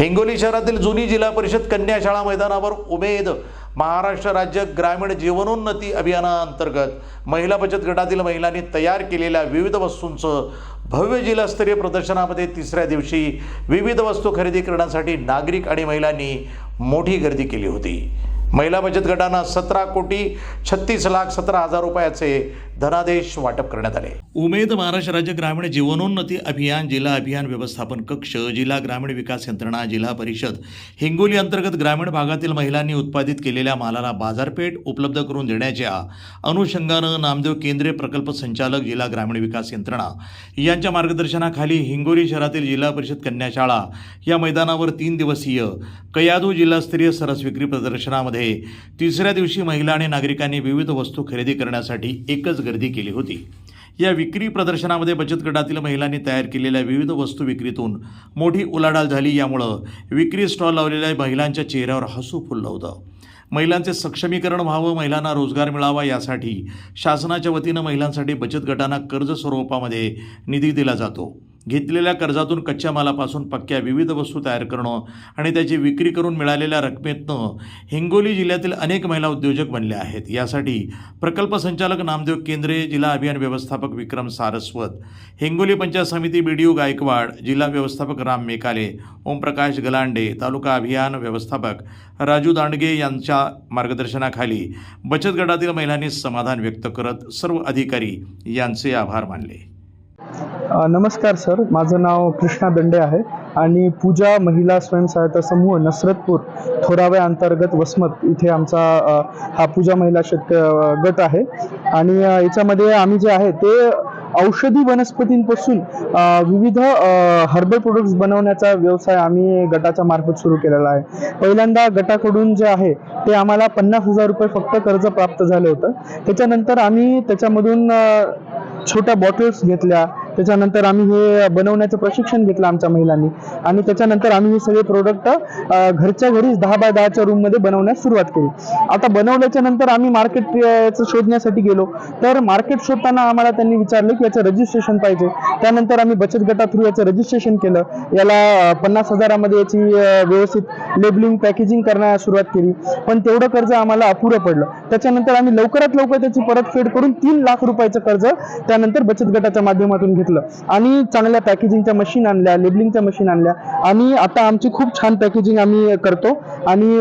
हिंगोली शहरातील जुनी जिल्हा परिषद कन्या शाळा मैदानावर उमेद. महाराष्ट्र राज्य ग्रामीण जीवनोन्नती अभियानाअंतर्गत महिला बचत गटातील महिलांनी तयार केलेल्या विविध वस्तूंचं भव्य जिल्हास्तरीय प्रदर्शनामध्ये तिसऱ्या दिवशी विविध वस्तू खरेदी करण्यासाठी नागरिक आणि महिलांनी मोठी गर्दी केली होती. महिला बचत गटांना सतरा कोटी छत्तीस लाख सतरा हजार रुपयाचे धनादेश वाटप करण्यात आले. उमेद महाराष्ट्र राज्य ग्रामीण जीवनोन्नती अभियान जिल्हा अभियान व्यवस्थापन कक्ष जिल्हा ग्रामीण विकास यंत्रणा जिल्हा परिषद हिंगोली अंतर्गत ग्रामीण भागातील महिलांनी उत्पादित केलेल्या मालाला बाजारपेठ उपलब्ध करून देण्याच्या अनुषंगानं नामदेव केंद्रीय प्रकल्प संचालक जिल्हा ग्रामीण विकास यंत्रणा यांच्या मार्गदर्शनाखाली हिंगोली शहरातील जिल्हा परिषद कन्याशाळा या मैदानावर तीन दिवसीय कयादू जिल्हास्तरीय सरस विक्री प्रदर्शनामध्ये तिसऱ्या दिवशी महिला आणि नागरिकांनी विविध वस्तू खरेदी करण्यासाठी एकच गर्दी केली होती. या विक्री प्रदर्शनामध्ये बचत गटातील महिलांनी तयार केलेल्या विविध वस्तू विक्रीतून मोठी उलाढाल झाली. यामुळं विक्री स्टॉल लावलेल्या महिलांच्या चेहऱ्यावर हसू फुललं होतं. महिलांचे सक्षमीकरण व्हावं महिलांना रोजगार मिळावा यासाठी शासनाच्या वतीनं महिलांसाठी बचत गटांना कर्ज स्वरूपामध्ये निधी दिला जातो. घेतलेल्या कर्जातून कच्च्या मालापासून पक्क्या विविध वस्तू तयार करणं आणि त्याची विक्री करून मिळालेल्या रकमेतनं हिंगोली जिल्ह्यातील अनेक महिला उद्योजक बनल्या आहेत. यासाठी प्रकल्प संचालक नामदेव केंद्रे जिल्हा अभियान व्यवस्थापक विक्रम सारस्वत हिंगोली पंचायत समिती बी डी यू गायकवाड जिल्हा व्यवस्थापक राम मेकाले ओमप्रकाश गलांडे तालुका अभियान व्यवस्थापक राजू दांडगे यांच्या मार्गदर्शनाखाली बचत गटातील महिलांनी समाधान व्यक्त करत सर्व अधिकारी यांचे आभार मानले. नमस्कार सर. माझं नाव कृष्णा दंडे आहे आणि पूजा महिला स्वयंसहायता समूह नसरतपूर थोरावे अंतर्गत वसमत इथे आमचा हा पूजा महिला शेतक गट आहे. आणि याच्यामध्ये आम्ही जे आहे ते औषधी वनस्पतींपासून विविध हर्बल प्रोडक्ट्स बनवण्याचा व्यवसाय आम्ही गटाच्या मार्फत सुरू केलेला आहे. पहिल्यांदा गटाकडून जे आहे ते आम्हाला पन्नास हजार रुपये फक्त कर्ज प्राप्त झालं होतं. त्याच्यानंतर आम्ही त्याच्यामधून छोट्या बॉटल्स घेतल्या त्याच्यानंतर आम्ही हे बनवण्याचं प्रशिक्षण घेतलं आमच्या महिलांनी. आणि त्याच्यानंतर आम्ही हे सगळे प्रोडक्ट घरच्या घरीच दहा बाय दहाच्या रूममध्ये बनवण्यास सुरुवात केली. आता बनवल्याच्या नंतर आम्ही मार्केट शोधण्यासाठी गेलो. तर मार्केट शोधताना आम्हाला त्यांनी विचारलं की याचं रजिस्ट्रेशन पाहिजे. त्यानंतर आम्ही बचत गटा थ्रू याचं रजिस्ट्रेशन केलं. याला पन्नास हजारामध्ये याची व्यवस्थित लेबलिंग पॅकेजिंग करण्यास सुरुवात केली. पण तेवढं कर्ज आम्हाला अपुरं पडलं. त्याच्यानंतर आम्ही लवकरात लवकर त्याची परतफेड करून तीन लाख रुपयाचं कर्ज त्यानंतर बचत गटाच्या माध्यमातून घेतलं. आणि चांगल्या पॅकेजिंगच्या मशीन आणल्या लेबलिंगच्या मशीन आणल्या. आणि आता आमची खूप छान पॅकेजिंग आम्ही करतो. आणि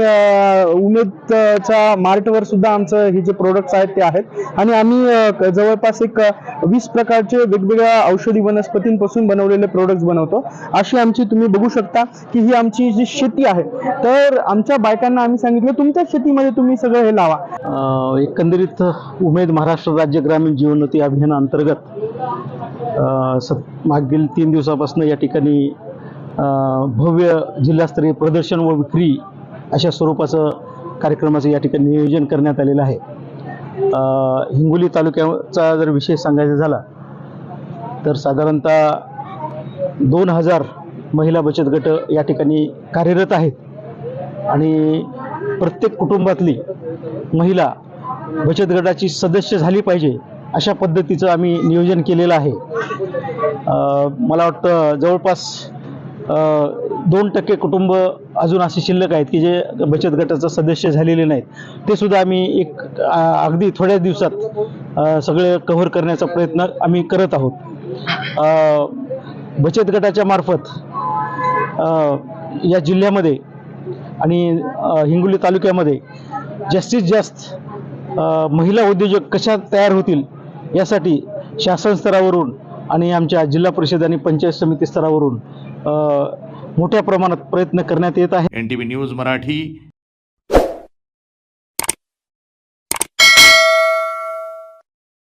उमेदच्या मार्टवर सुद्धा आमचं हे जे प्रोडक्ट्स आहेत ते आहेत. आणि आम्ही जवळपास एक वीस प्रकारचे वेगवेगळ्या औषधी वनस्पतींपासून बनवलेले प्रोडक्ट्स बनवतो. अशी आमची तुम्ही बघू शकता की ही आमची जी शेती आहे. तर आमच्या बायकांना आम्ही सांगितलं तुमच्या शेतीमध्ये तुम्ही सगळं हे लावा. एकंदरीत उमेद महाराष्ट्र राज्य ग्रामीण जीवनोन्नती अभियानाअंतर्गत अंतर्गत सत मागील तीन दिवसापासून या ठिकाणी भव्य जिल्हास्तरीय प्रदर्शन व विक्री अशा स्वरूपाचं कार्यक्रमाचं या ठिकाणी नियोजन करण्यात आलेलं आहे. हिंगोली तालुक्याचा जर विषय सांगायचा झाला तर साधारणतः दोन हजार महिला बचत गट या ठिकाणी कार्यरत आहेत. आणि प्रत्येक कुटुंबातली महिला बचत गटाची सदस्य झाली पाहिजे अशा पद्धतीचं आम्ही नियोजन केलेलं आहे. मला वाटतं जवळपास दोन टक्के कुटुंब अजून असे शिल्लक आहेत की जे बचत गटाचं सदस्य झालेले नाहीत. ते सुद्धा आम्ही एक अगदी थोड्या दिवसात सगळे कव्हर करण्याचा प्रयत्न आम्ही करत आहोत. बचत गटाच्या मार्फत या जिल्ह्यामध्ये आणि हिंगोली तालुक्यामध्ये जास्तीत जास्त महिला उद्योजक कशा तयार होतील यासाठी शासन स्तरावरून आणि आमच्या जिल्हा परिषद आणि पंचायत समिती स्तरावरून मोठ्या प्रमाणात प्रयत्न करण्यात येत आहे. N T V news Marathi